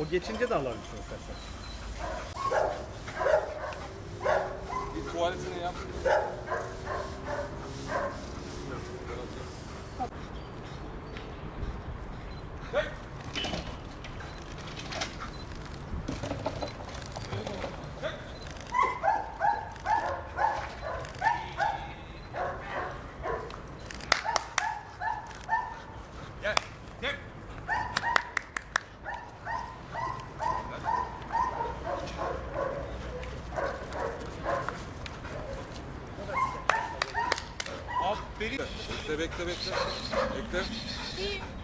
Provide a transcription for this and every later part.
O geçince de alalım istersen. Bir tuvaletini yap. Gel, gel. Aferin. Bekle, bekle, bekle. Bekle.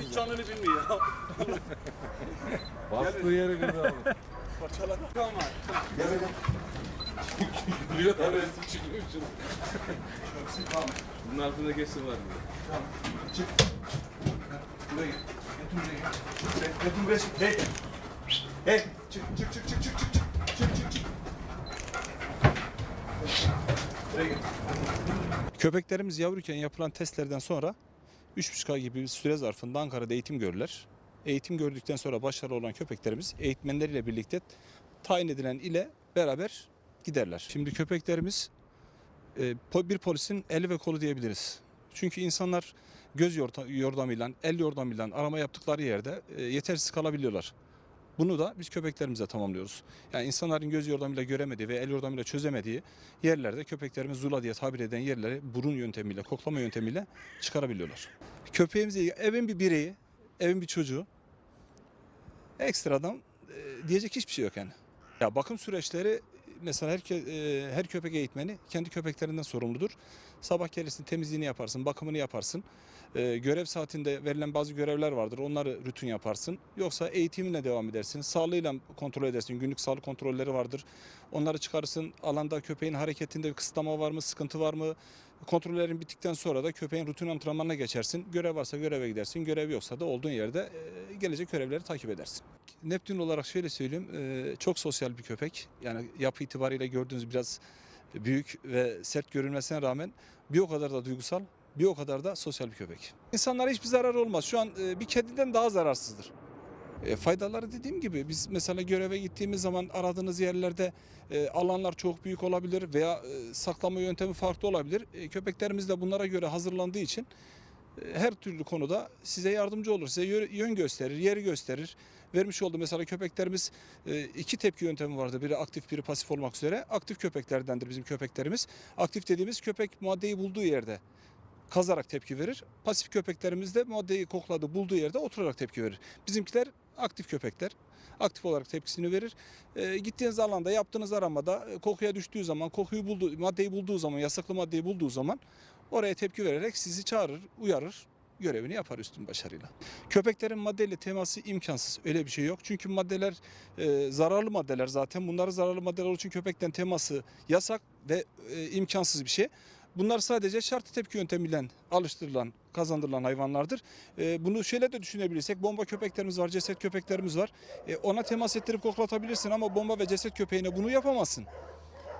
Hiç canını bilmiyor. Bastığı yeri kırdı abi. Parçaladı. Tamam abi. Gel gel. Biliyor da resim çıkıyor şimdi. Bunun altında kesin var. Çık. Buraya gel. Götür buraya gel. Götür buraya çık. Hey. Hey. Çık çık çık çık çık çık çık. Çık çık çık. Buraya gel. Köpeklerimiz yavruyken yapılan testlerden sonra 3,5 ay gibi bir süre zarfında Ankara'da eğitim görürler. Eğitim gördükten sonra başarılı olan köpeklerimiz eğitmenleriyle birlikte tayin edilen ile beraber giderler. Şimdi köpeklerimiz e, bir polisin eli ve kolu diyebiliriz. Çünkü insanlar göz yordamıyla, el yordamıyla arama yaptıkları yerde e, yetersiz kalabiliyorlar. Bunu da biz köpeklerimize tamamlıyoruz. Yani insanların göz yordamıyla göremediği ve el yordamıyla çözemediği yerlerde köpeklerimiz zula diye tabir eden yerleri burun yöntemiyle, koklama yöntemiyle çıkarabiliyorlar. Köpeğimize evin bir bireyi, evin bir çocuğu ekstradan e, diyecek hiçbir şey yok yani. Ya bakım süreçleri mesela her, e, her köpek eğitmeni kendi köpeklerinden sorumludur. Sabah gelirsin temizliğini yaparsın, bakımını yaparsın. E, görev saatinde verilen bazı görevler vardır. Onları rutin yaparsın. Yoksa eğitimine devam edersin. Sağlığıyla kontrol edersin. Günlük sağlık kontrolleri vardır. Onları çıkarırsın. Alanda köpeğin hareketinde bir kısıtlama var mı, sıkıntı var mı? Kontrollerin bittikten sonra da köpeğin rutin antrenmanına geçersin. Görev varsa göreve gidersin. Görev yoksa da olduğun yerde e, gelecek görevleri takip edersin. Neptün olarak şöyle söyleyeyim. e, Çok sosyal bir köpek. Yani yapı itibariyle gördüğünüz biraz büyük ve sert görünmesine rağmen bir o kadar da duygusal, bir o kadar da sosyal bir köpek. İnsanlara hiçbir zararı olmaz. Şu an e, bir kediden daha zararsızdır. E, faydaları dediğim gibi biz mesela göreve gittiğimiz zaman aradığınız yerlerde e, alanlar çok büyük olabilir veya e, saklama yöntemi farklı olabilir. E, köpeklerimiz de bunlara göre hazırlandığı için her türlü konuda size yardımcı olur. Size yö- yön gösterir, yeri gösterir. Vermiş olduğu mesela köpeklerimiz e, iki tepki yöntemi vardı. Biri aktif, biri pasif olmak üzere. Aktif köpeklerdendir bizim köpeklerimiz. Aktif dediğimiz köpek maddeyi bulduğu yerde kazarak tepki verir. Pasif köpeklerimiz de maddeyi kokladı, bulduğu yerde oturarak tepki verir. Bizimkiler aktif köpekler. Aktif olarak tepkisini verir. E, gittiğiniz alanda yaptığınız aramada e, kokuya düştüğü zaman, kokuyu bulduğu, maddeyi bulduğu zaman, yasaklı maddeyi bulduğu zaman oraya tepki vererek sizi çağırır, uyarır, görevini yapar üstün başarıyla. Köpeklerin maddeyle teması imkansız. Öyle bir şey yok. Çünkü maddeler e, zararlı maddeler zaten. Bunların zararlı maddeler için köpekten teması yasak ve e, imkansız bir şey. Bunlar sadece şartlı tepki yöntemiyle alıştırılan, kazandırılan hayvanlardır. E, bunu şöyle de düşünebilirsek bomba köpeklerimiz var, ceset köpeklerimiz var. E, ona temas ettirip koklatabilirsin ama bomba ve ceset köpeğine bunu yapamazsın.